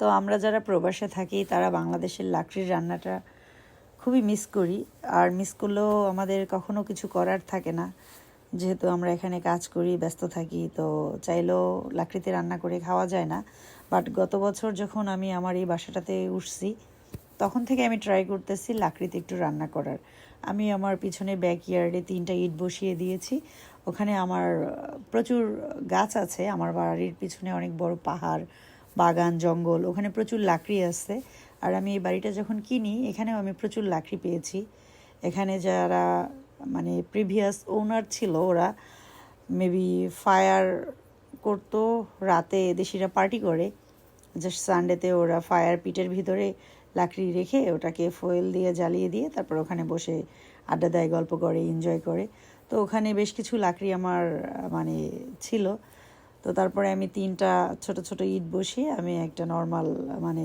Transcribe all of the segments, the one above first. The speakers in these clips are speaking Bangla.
তো আমরা যারা প্রবাসে থাকি, তারা বাংলাদেশের লাকড়ির রান্নাটা খুবই মিস করি। আর মিস করলেও আমাদের কখনো কিছু করার থাকে না। যেহেতু আমরা এখানে কাজ করি, ব্যস্ত থাকি, তো চাইলেও লাকড়িতে রান্না করে খাওয়া যায় না। বাট গত বছর যখন আমি আমার এই বাসাটাতে উঠছি, তখন থেকে আমি ট্রাই করতেছি লাকড়িতে একটু রান্না করার। আমি আমার পিছনে ব্যাকইয়ার্ডে তিনটা ইট বসিয়ে দিয়েছি। ওখানে আমার প্রচুর গাছ আছে। আমার বাড়ির পিছনে অনেক বড় পাহাড় বাগান, জঙ্গল, ওখানে প্রচুর লাকড়ি আছে। আর আমি এই বাড়িটা যখন কিনি, এখানেও আমি প্রচুর লাকড়ি পেয়েছি। এখানে যারা মানে প্রিভিয়াস ওনার ছিল ওরা মেবি ফায়ার করতো, রাতে দেশিরা পার্টি করে। জাস্ট সানডেতে ওরা ফায়ার পিটের ভিতরে লাকড়ি রেখে ওটাকে ফয়েল দিয়ে, জ্বালিয়ে দিয়ে তারপর ওখানে বসে আড্ডা দেয়, গল্প করে এনজয় করে। তো ওখানে বেশ কিছু লাকড়ি আমার মানে ছিল। তো তারপরে আমি তিনটা ছোট ছোট ইট বসিয়ে আমি একটা নর্মাল মানে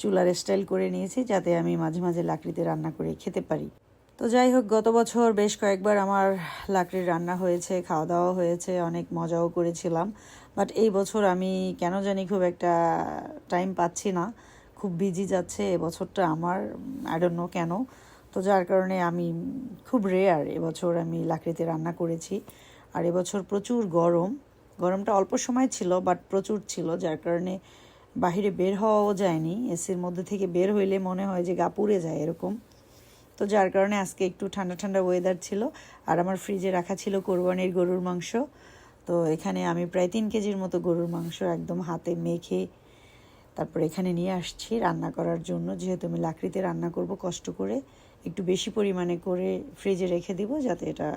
চুলার স্টাইল করে নিয়েছি যাতে আমি মাঝে মাঝে লাকড়িতে রান্না করে খেতে পারি। তো যাই হোক, গত বছর বেশ কয়েকবার আমার লাকড়ির রান্না হয়েছে খাওয়া দাওয়া হয়েছে, অনেক মজাও করেছিলাম। বাট এই বছর আমি কেন জানি খুব একটা টাইম পাচ্ছি না। খুব বিজি যাচ্ছে এবছরটা আমার আই নো কেন। তো যার কারণে আমি খুব রেয়ার এবছর আমি লাকড়িতে রান্না করেছি। আর এবছর প্রচুর গরম। গরমটা অল্প সময় ছিল বাট প্রচুর ছিল, যার কারণে বাহিরে বের হওয়াও যায়নি। এসির মধ্যে থেকে বের হইলে মনে হয় যে গা পুড়ে যায় এরকম। তো যার কারণে আজকে একটু ঠান্ডা ঠান্ডা ওয়েদার ছিল, আর আমার ফ্রিজে রাখা ছিল কোরবানির গরুর মাংস। তো এখানে আমি প্রায় তিন কেজির মতো গরুর মাংস একদম হাতে মেখে তারপর এখানে নিয়ে আসছি রান্না করার জন্য। যেহেতু আমি লাকড়িতে রান্না করব, কষ্ট করে একটু বেশি পরিমাণে করে ফ্রিজে রেখে দিব, যাতে এটা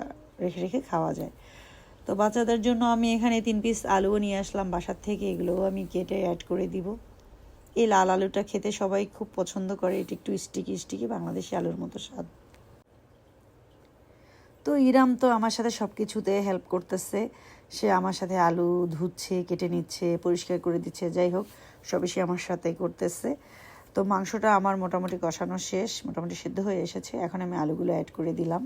রেখে রেখে খাওয়া যায়। তো বাচ্চাদের জন্য আমি এখানে তিন পিস আলুও নিয়ে আসলাম, বাসার থেকে এগুলোও আমি কেটে অ্যাড করে দিব। এই লাল আলুটা খেতে সবাই খুব পছন্দ করে, এটা একটু স্টিকি স্টিকি বাংলাদেশি আলুর মতো স্বাদ। তো ইরাম তো আমার সাথে সব কিছুতে হেল্প করতেছে। সে আমার সাথে আলু ধুচ্ছে, কেটে নিচ্ছে, পরিষ্কার করে দিচ্ছে, যাই হোক, সবই সে আমার সাথে করতেছে। তো মাংসটা আমার মোটামুটি কষানো শেষ, মোটামুটি সিদ্ধ হয়ে এসেছে, এখন আমি আলুগুলো অ্যাড করে দিলাম।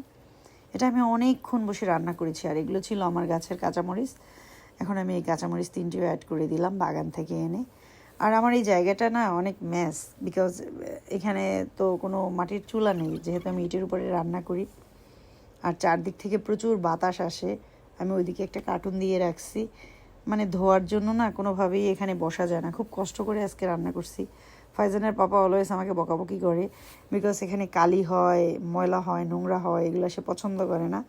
এটা আমি অনেকক্ষণ বসে রান্না করেছি, আর এগুলো ছিল আমার গাছের কাঁচামরিচ। এখন আমি এই কাঁচামরিচ তিনটিও অ্যাড করে দিলাম বাগান থেকে এনে। আর আমার এই জায়গাটা না অনেক ম্যাস বিকজ এখানে তো কোনো মাটির চুলা নেই, যেহেতু আমি ইটের উপরে রান্না করি। আর চারদিক থেকে প্রচুর বাতাস আসে, আমি ওইদিকে একটা কার্টুন দিয়ে রাখছি। মানে ধোয়ার জন্য না কোনোভাবেই এখানে বসা যায় না। খুব কষ্ট করে আজকে রান্না করছি। ফাইজানের পাপা অলওয়েজ আমাকে বকাবকি করে বিকজ এখানে কালি হয়, ময়লা হয়, নোংরা হয়, এগুলো সে পছন্দ করে না।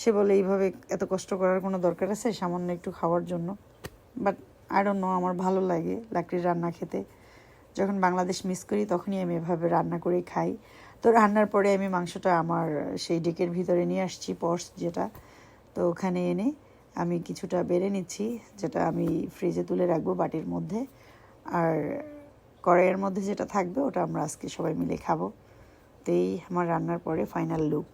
সে বলে, এইভাবে এত কষ্ট করার কোনো দরকার আছে? সামান্য একটু খাওয়ার জন্য। বাট আই ডোন্ট নো আমার ভালো লাগে লাকড়ির রান্না খেতে। যখন বাংলাদেশ মিস করি, তখনই আমি এভাবে রান্না করে খাই। তো রান্নার পরে আমি মাংসটা আমার সেই ডেকের ভিতরে নিয়ে আসছি, পর্স যেটা, তো ওখানে এনে আমি কিছুটা বেড়ে নিচ্ছি, যেটা আমি ফ্রিজে তুলে রাখব বাটির মধ্যে। আর কড়াইয়ের মধ্যে যেটা থাকবে, ওটা আমরা আজকে সবাই মিলে খাব। তো এই আমার রান্নার পরে ফাইনাল লুক